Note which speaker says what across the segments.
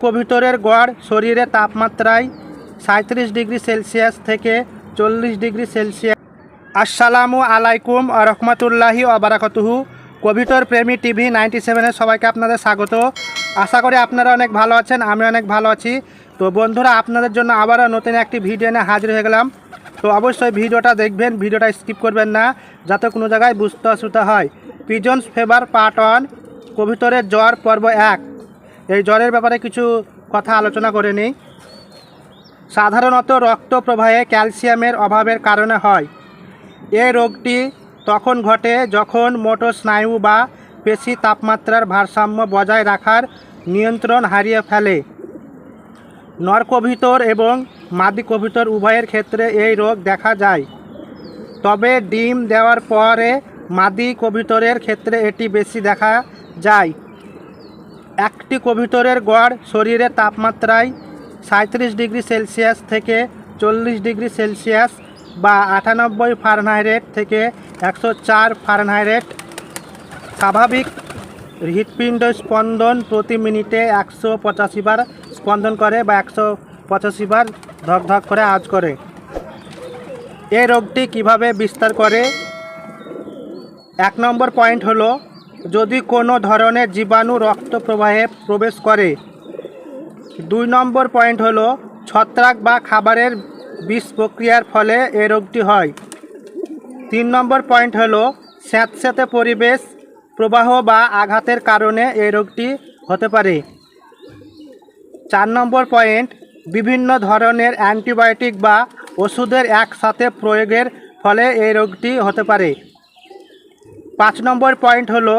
Speaker 1: কবিতরের গড় শরীরে তাপমাত্রায় সাঁত্রিশ ডিগ্রি সেলসিয়াস থেকে চল্লিশ ডিগ্রি সেলসিয়াস। আসসালামু আলাইকুম রহমতুল্লাহি আবারাকতুহু কবিতর প্রেমী টিভি নাইনটি সেভেনের সবাইকে আপনাদের স্বাগত। আশা করি আপনারা অনেক ভালো আছেন, আমি অনেক ভালো আছি। তো বন্ধুরা, আপনাদের জন্য আবারও নতুন একটি ভিডিও নিয়ে হাজির হয়ে গেলাম। তো অবশ্যই ভিডিওটা দেখবেন, ভিডিওটা স্কিপ করবেন না, যাতে কোনো জায়গায় বুঝতে অসুবিধা হয়। পিজন্স ফেভার পার্ট ওয়ান কবিতরের জ্বর পর্ব এক। এই জ্বরের ব্যাপারে কিছু কথা আলোচনা করে নিই। সাধারণত রক্ত প্রবাহে ক্যালসিয়ামের অভাবের কারণে হয়। এই রোগটি তখন ঘটে যখন মোটর স্নায়ু বা পেশি তাপমাত্রার ভারসাম্য বজায় রাখার নিয়ন্ত্রণ হারিয়ে ফেলে। নরকভিতর এবং মাদি কভিতর উভয়ের ক্ষেত্রে এই রোগ দেখা যায়। তবে ডিম দেওয়ার পরে মাদি কভিতরের ক্ষেত্রে এটি বেশি দেখা যায়। একটি কবিতরের গড় শরীরে তাপমাত্রায় সাঁত্রিশ ডিগ্রি সেলসিয়াস থেকে চল্লিশ ডিগ্রি সেলসিয়াস বা আটানব্বই ফারেনহাইট থেকে একশো চার ফারেনহাইট স্বাভাবিক হৃৎপিণ্ড স্পন্দন প্রতি মিনিটে একশো পঁচাশি বার স্পন্দন করে বা একশো পঁচাশি বার ধক ধক করে আজ করে। এই রোগটি কীভাবে বিস্তার করে? এক নম্বর পয়েন্ট হলো যদি কোনো ধরনের জীবাণু রক্ত প্রবাহে প্রবেশ করে, দুই নম্বর পয়েন্ট হলো ছত্রাক বা খাবারের বিষ প্রক্রিয়ার ফলে এই রোগটি হয়। তিন নম্বর পয়েন্ট হলো স্যাঁতস্যাঁতে পরিবেশ প্রবাহ বা আঘাতের কারণে এই রোগটি হতে পারে। চার নম্বর পয়েন্ট, বিভিন্ন ধরনের অ্যান্টিবায়োটিক বা ওষুধের একসাথে প্রয়োগের ফলে এই রোগটি হতে পারে। পাঁচ নম্বর পয়েন্ট হলো,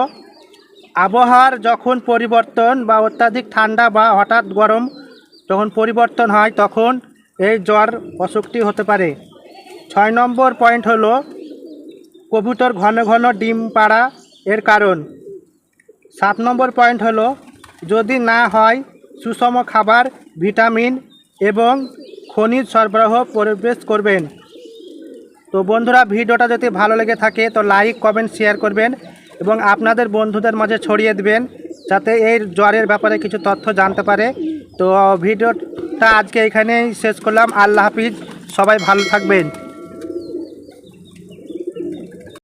Speaker 1: আবহাওয়ার যখন পরিবর্তন বা অত্যাধিক ঠান্ডা বা হঠাৎ গরম যখন পরিবর্তন হয়, তখন এই জ্বর অসুখটি হতে পারে। ছয় নম্বর পয়েন্ট হলো, কবুতর ঘন ঘন ডিম পাড়া এর কারণ। সাত নম্বর পয়েন্ট হলো, যদি না হয় সুষম খাবার, ভিটামিন এবং খনিজ সরবরাহ প্রবেশ করবেন। তো বন্ধুরা ভিডিওটা যদি ভালো লেগে থাকে, তো লাইক কমেন্ট শেয়ার করবেন এবং আপনাদের বন্ধুদের মাঝে ছড়িয়ে দেবেন যাতে এই জ্বরের ব্যাপারে কিছু তথ্য জানতে পারে। তো ভিডিওটা আজকে এখানেই শেষ করলাম। আল্লাহ হাফিজ। সবাই ভালো থাকবেন।